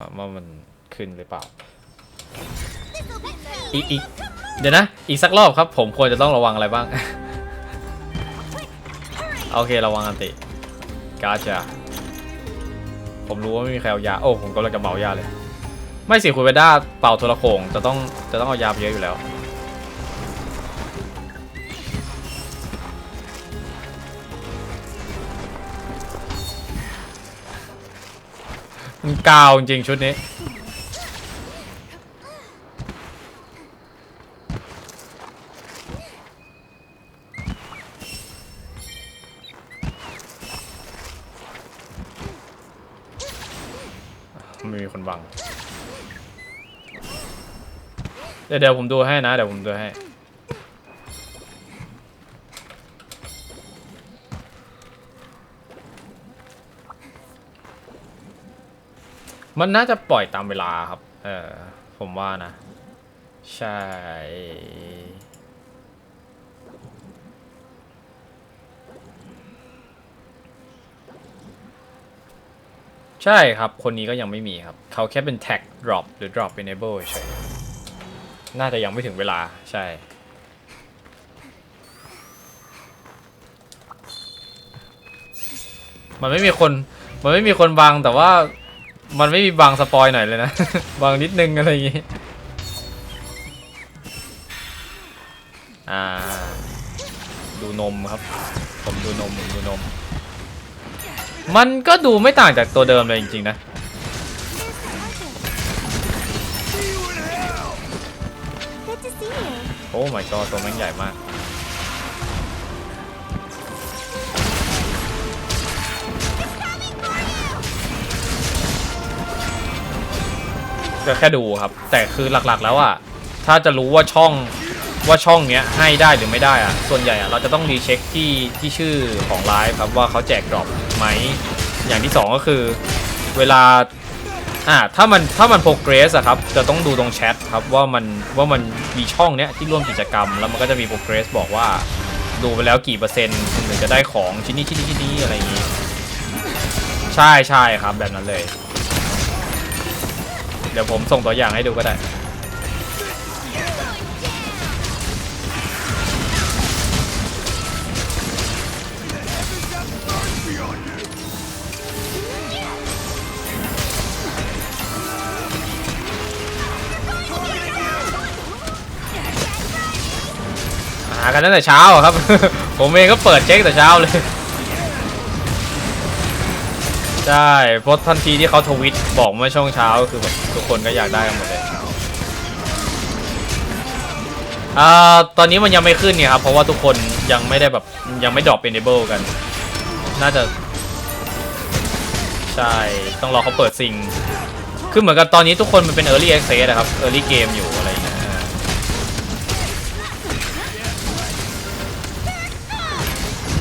ว่ามันขึ้นหรือเปล่า อีกอีกเดี๋ยวนะ อีกสักรอบครับ ผมควรจะต้องระวังอะไรบ้าง โอเคระวังอันติกาจาผมรู้ว่าไม่มีใครเอายา โอ้ผมกำลังจะเมายาเลย ไม่สิคุณเวด้าเป่าโทรโขงจะต้องจะต้องเอายาไปเยอะอยู่แล้ว มันกาวจริงชุดนี้ไม่มีคนบัง เดี๋ยวเดี๋ยวผมดูให้นะ เดี๋ยวผมดูให้ มันน่าจะปล่อยตามเวลาครับ เออผมว่านะ ใช่ ใช่ครับ คนนี้ก็ยังไม่มีครับ เขาแค่เป็น tag drop หรือ drop enable เฉยน่าจะยังไม่ถึงเวลา ใช่มันไม่มีคน มันไม่มีคนบังแต่ว่า มันไม่มีบังสปอยหน่อยเลยนะบังนิดนึงอะไรอย่างงี้ อ่า ดูนมครับ ผมดูนมผมดูนม มันก็ดูไม่ต่างจากตัวเดิมเลยจริงๆนะ Good to see you. โอ้ my god ตัวแม่งใหญ่มาก ก็แค่ดูครับ แต่คือหลักๆแล้วอะถ้าจะรู้ว่าช่องว่าช่องเนี้ยให้ได้หรือไม่ได้อะส่วนใหญ่อะเราจะต้องรีเช็คที่ที่ชื่อของไลฟ์ครับว่าเขาแจกดรอปไหมอย่างที่สองก็คือเวลาอ่าถ้ามันถ้ามันโปรเกรสอะครับจะต้องดูตรงแชทครับว่ามันว่ามันมีช่องเนี้ยที่ร่วมกิจกรรม แล้วมันก็จะมีโปรเกรสบอกว่าดูไปแล้วกี่เปอร์เซ็นต์ถึงจะได้ของชิ้นนี้ชิ้นนี้ชิ้นนี้อะไรอย่างงี้ ใช่ใช่ครับแบบนั้นเลย ดี๋ยวผมส่งตัวอย่างให้ดูก็ได้ หากันตั้งแต่เช้าอะครับ ผมเองก็เปิดเช็คแต่เช้าเลย ใช่เพราะทันทีที่เขาทวิตบอกเมื่อช่วงเช้าก็คือแบบทุกคนก็อยากได้กันหมดเลยอ่าตอนนี้มันยังไม่ขึ้นเนี่ยครับ เพราะว่าทุกคนยังไม่ได้แบบยังไม่ดรอป enable กัน น่าจะ ใช่ ต้องรอเขาเปิดซิงคือเหมือนกับตอนนี้ทุกคนมันเป็น early access นะครับ early game อยู่อะไรอย่างเงี้ย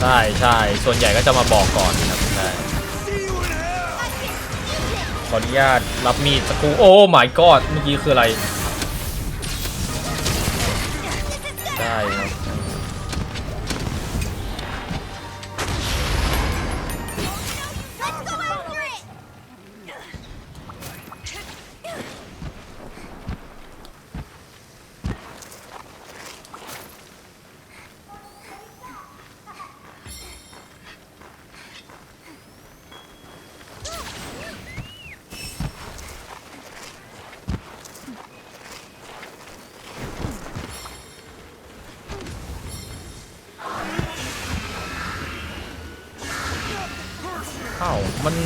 ใช่ใช่ส่วนใหญ่ก็จะมาบอกก่อนครับใช่ ขออนุญาตรับมีดสักครู่โอ้ my god เมื่อกี้คืออะไร มัน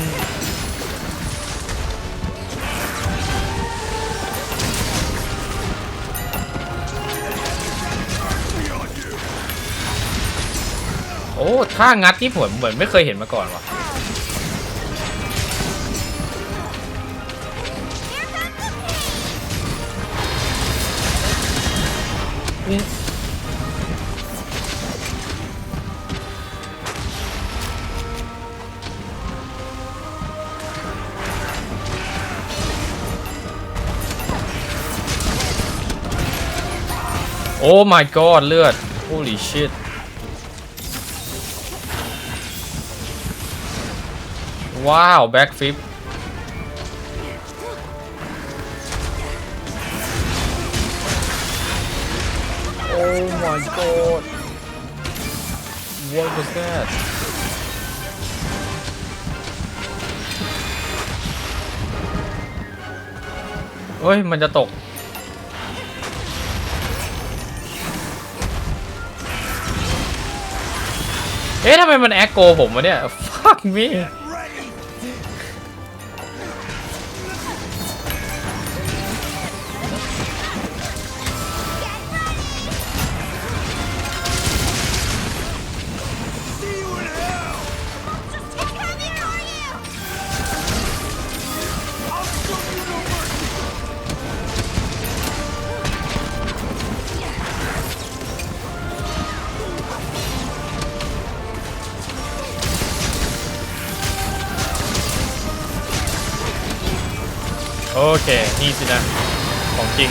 โอ้ ท่างัดที่ผมเหมือนไม่เคยเห็นมาก่อนว่ะ Oh my god เลือด holy shit Wow! Backflip. Oh my god what was that เฮ้ย เอ๊ะทำไมมันแอคโกผมวะเนี่ย fuck me นี่สินะ ของจริง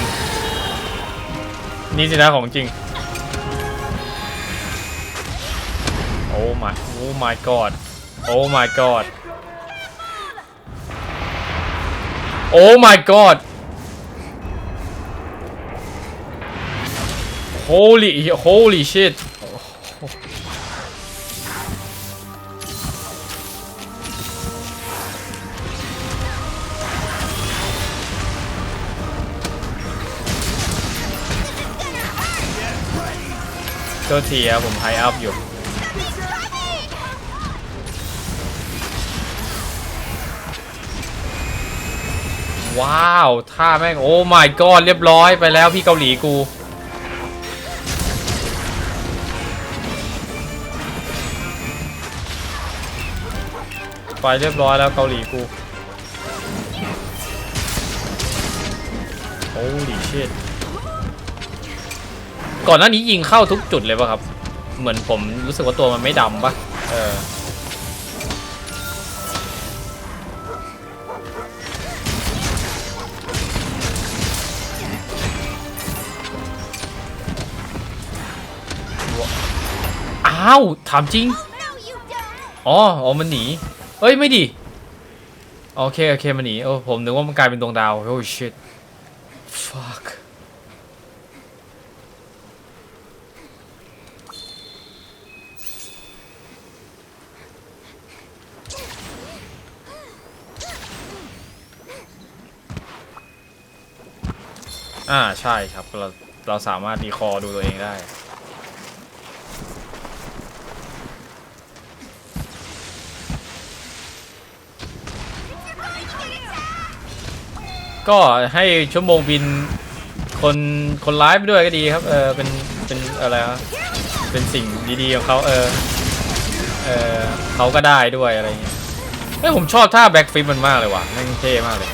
นี่สินะของจริง โอ้ my โอ้ my god โอ้ my god โอ้ my god holy holy shit ตัวทีครับผมไฮอัพอยู่ ว้าว ท่าแม่ง โอ้ my god เรียบร้อยไปแล้วพี่เกาหลีกูไปเรียบร้อยแล้วเกาหลีกู Holy shit ก่อนหน้านี้ยิงเข้าทุกจุดเลยป่ะครับ เหมือนผมรู้สึกว่าตัวมันไม่ดำป่ะ เออ อ้าว ถามจริง อ๋อ อ๋อ มันหนี เอ้ย ไม่ดิโอเค โอเค มันหนี โอ้ ผมนึกว่ามันกลายเป็นดวงดาว โอ้ shit fuck อ่าใช่ครับเราเราสามารถดีคอดูตัวเองได้ ก็ให้ชั่วโมงบินคนคนร้ายไปด้วยก็ดีครับ เออเป็นเป็นอะไรครับเป็นสิ่งดีๆของเขาเออเออเขาก็ได้ด้วยอะไรเงี้ยเฮ้ยผมชอบท่าแบ็กฟลิปมันมากเลยว่ะแม่งเท่มากเลย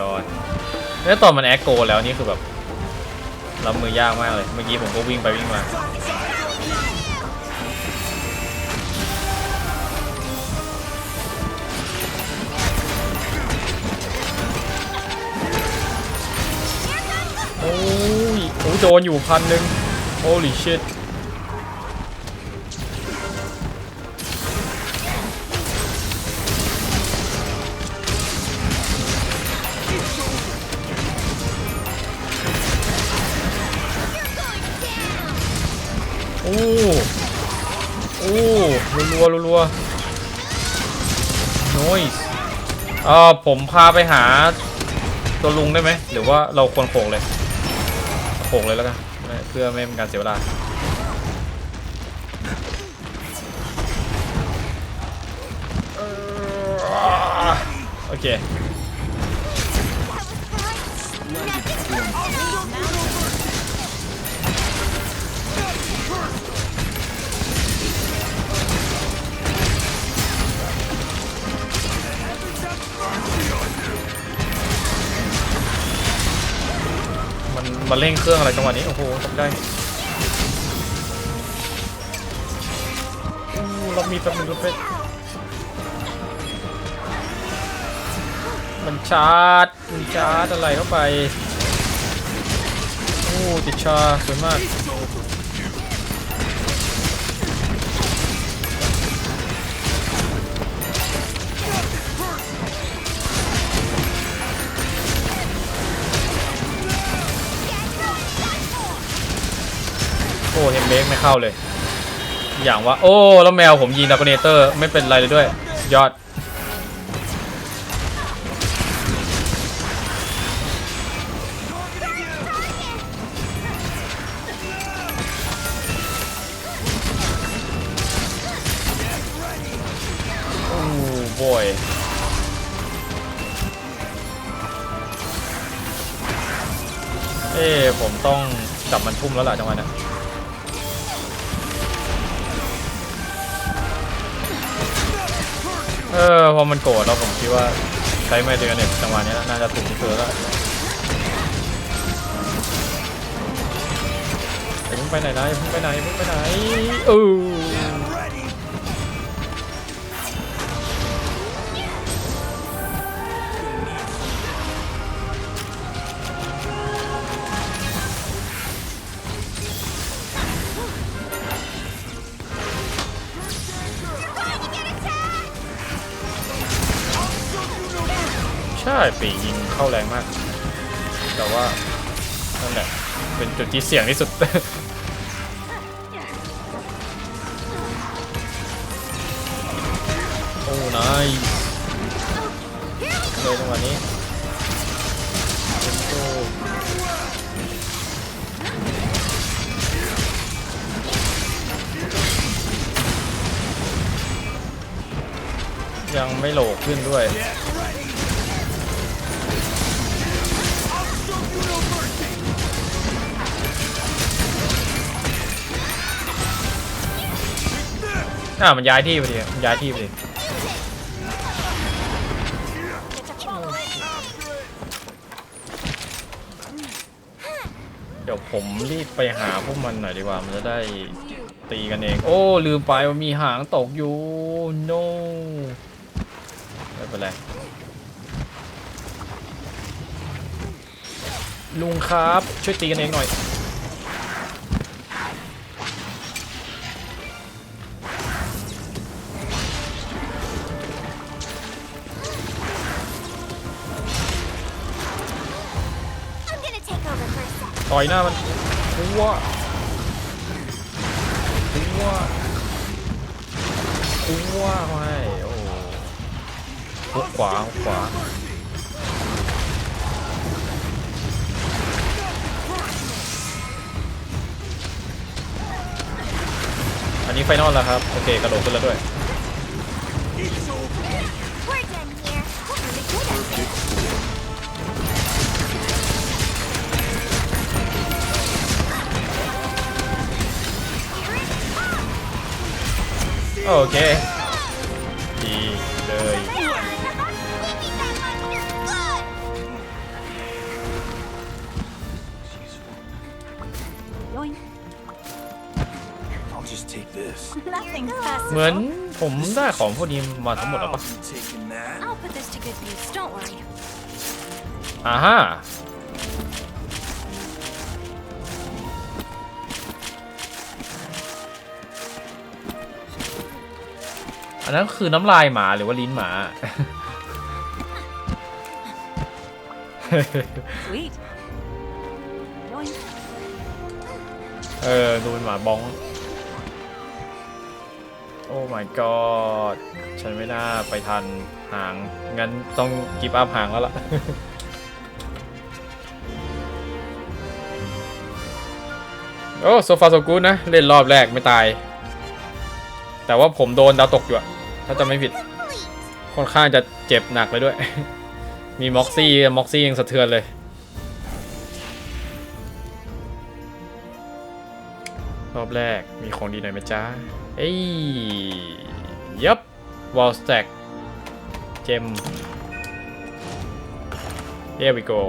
god แล้วตอนมันแอคโกแล้วนี่คือแบบรับมือยากมากเลย เมื่อกี้ผมก็วิ่งไปวิ่งมาโอ้ยโอ้โดนอยู่พันหนึ่ง holy shit รัวรัวรัว noise เอ่อผมพาไปหาตัวลุงได้ไหมหรือว่าเราควรโขกเลยโขกเลยแล้วกันเพื่อไม่เป็นการเสียเวลาโอเค มาเร่งเครื่องอะไรจังหวะนี้ โอ้โหทำได้เรามีแป๊บนึงรถเฟสมันชาร์จมันชาร์จอะไรเข้าไป โอ้ติดชาสวยมาก เฮมเบกไม่เข้าเลย อย่างว่า โอ้ แล้วแมวผมยิงดากเนเตอร์ไม่เป็นไรเลยด้วย ยอด โอ้บอยเอ้ผมต้องจับมันทุ่มแล้วล่ะจังหวะนี้ ออพอมันโกรธแล้วผมคิดว่าใช้ไม่เดือนเนี่ยจังหวะนี้น่าจะถูกที่สุดแล้วไปไหนนะพิ่งไปไหนพิ่งไปไหนเออ ปีกยิงเข้าแรงมาก แต่ว่านั่นแหละเป็นจุดที่เสี่ยงที่สุด โอ้นายเลยจังหวะนี้โอ้ยังไม่โหลขึ้นด้วย อ่ามันย้ายที่ไปดิมันย้ายที่ไปดิเดี๋ยวผมรีบไปหาพวกมันหน่อยดีกว่า มันจะได้ตีกันเอง โอ้ ลืมไปว่ามีหางตกอยู่ no ไม่เป็นไรลุงครับ ช่วยตีกันเองหน่อย ต่อยหน้ามันหัวหัวหัวไม่โอ้หุกขวาหุกขวาอันนี้ไฟนอลแล้วครับ โอเค กระโดดขึ้นแล้วด้วย โอเคดีเลย Give me that monster blood! Yoink. I'll just take this. Nothing's เหมือน possible. ผมได้ของพวกนี้มาทั้งหมดแล้ว I'll ปะ be taking that. I'll put this to good use. Don't worry. อ่าฮะ อันนั้นคือน้ำลายหมาหรือว่าลิ้นหมา Sweet. Yoink. เออ ดูเป็นหมาบ้อง โอ้ my god ฉันไม่น่าไปทันหาง งั้นต้องกิฟอัพหางแล้วล่ะโอ้โซฟาโซกูดนะ เล่นรอบแรกไม่ตาย แต่ว่าผมโดนดาวตกอยู่อะ ถ้าจะไม่ผิด Complete. ค่อนข้างจะเจ็บหนักเลยด้วย มีม็อกซี่ม็อกซี่ยังสะเทือนเลย รอบแรกมีของดีหน่อยไหมจ๊ะเอ้ยยับวอลสแต็กเจม Here we go